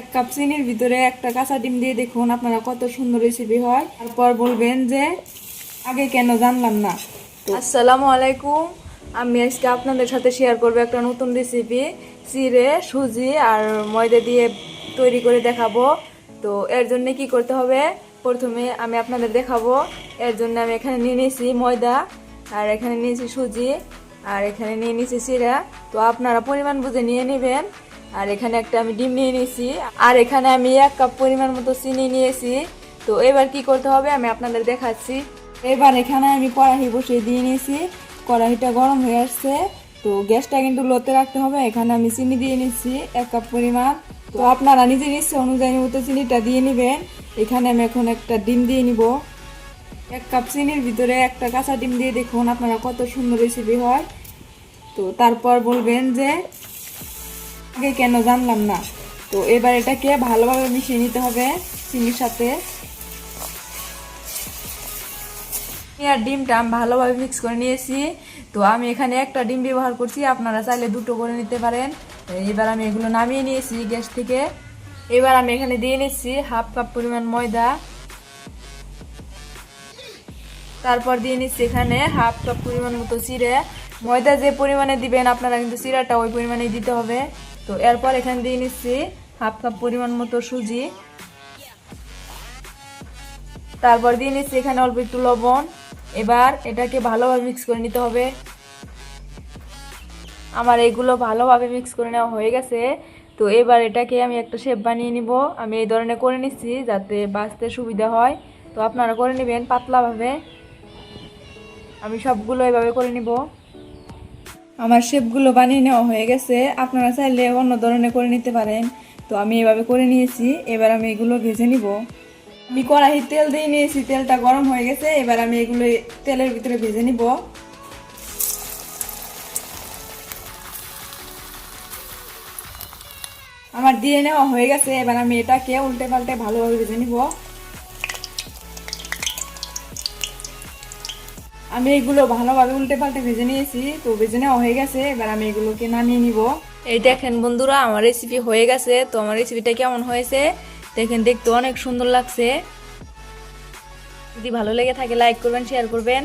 এক কাপ চিনির ভিতরে একটা কাঁচা ডিম দিয়ে দেখুন আপনারা কত সুন্দর রেসিপি হয়। তারপর বলবেন যে, আগে কেন জানলাম না। আসসালামু আলাইকুম। আমি আজকে আপনাদের সাথে শেয়ার করব একটা নতুন রেসিপি চিড়ে, সুজি আর ময়দা দিয়ে তৈরি করে দেখাবো। তো এর জন্য কি করতে হবে? প্রথমে আমি আপনাদের দেখাবো। এর জন্য আমি এখানে নিয়ে নিয়েছি ময়দা, আর এখানে নিয়েছি সুজি, আর এখানে নিয়ে নিয়েছি চিড়া। তো আপনারা পরিমাণ বুঝে নিয়ে নেবেন। আর এখানে একটা আমি ডিম নিয়ে নিয়েছি। আর এখানে আমি এক কাপ পরিমাণ মতো চিনি নিয়েছি। তো এবার কি করতে হবে আমি আপনাদের দেখাচ্ছি। এবার এখানে আমি কড়াই বসিয়ে দিয়ে নিয়েছি। কড়াইটা গরম হয়ে আসছে। তো গ্যাসটা কিন্তু লোতে রাখতে হবে। এখানে আমি চিনি দিয়ে নিচ্ছি এক কাপ পরিমাণ। তো আপনারা নিজের ইচ্ছে অনুযায়ী মতো চিনিটা দিয়ে নেবেন। এখানে আমি এখন একটা ডিম দিয়ে নিব। এক কাপ চিনির ভিতরে একটা কাঁচা ডিম দিয়ে দেখুন আপনারা কত সুন্দর রেসিপি হয়। তো তারপর বলবেন যে আগে কেন জানলাম না। তো এবার এটাকে ভালোভাবে মিশিয়ে নিতে হবে চিনির সাথে। আর ডিমটা আমি ভালোভাবে মিক্স করে নিয়েছি। তো আমি এখানে একটা ডিম ব্যবহার করছি, আপনারা চাইলে দুটো করে নিতে পারেন। এবার আমি এগুলো নামিয়ে নিয়েছি গ্যাস থেকে। এবার আমি এখানে দিয়ে নিচ্ছি হাফ কাপ পরিমাণ ময়দা। তারপর দিয়ে নিচ্ছি এখানে হাফ কাপ পরিমাণ মতো চিড়ে ময়দা যে পরিমাণে দিবেন, আপনারা কিন্তু চিড়াটা ওই পরিমাণেই দিতে হবে। তো এরপর এখানে দিয়ে নিচ্ছি হাফ কাপ পরিমাণ মতো সুজি। তারপর দিয়ে নিচ্ছি এখানে অল্প একটু লবণ। এবার এটাকে ভালোভাবে মিক্স করে নিতে হবে। আমার এগুলো ভালোভাবে মিক্স করে নেওয়া হয়ে গেছে। তো এবার এটাকে আমি একটা শেপ বানিয়ে নিব। আমি এই ধরনের করে নিচ্ছি যাতে বাঁচতে সুবিধা হয়। তো আপনারা করে নেবেন পাতলাভাবে। আমি সবগুলো এভাবে করে নিব। আমার শেপগুলো বানিয়ে নেওয়া হয়ে গেছে। আপনারা চাইলে অন্য ধরনের করে নিতে পারেন। তো আমি এভাবে করে নিয়েছি। এবার আমি এগুলো ভেজে নিব। আমি কড়াই তেল দিয়ে নিয়েছি। তেলটা গরম হয়ে গেছে। এবার আমি এগুলো তেলের ভিতরে ভেজে নিব। আমার দিয়ে নেওয়া হয়ে গেছে। এবার আমি এটাকে উল্টে পাল্টে ভালোভাবে ভেজে নিব। আমি এগুলো ভালোভাবে উল্টে পাল্টে ভেজে নিয়েছি, তো ভেজে নেওয়া হয়ে গেছে। এবার আমি এগুলোকে নামিয়ে নিব। এই দেখেন বন্ধুরা, আমার রেসিপি হয়ে গেছে। তো আমার রেসিপিটা কেমন হয়েছে? দেখেন, দেখতে অনেক সুন্দর লাগছে। যদি ভালো লেগে থাকে লাইক করবেন শেয়ার করবেন।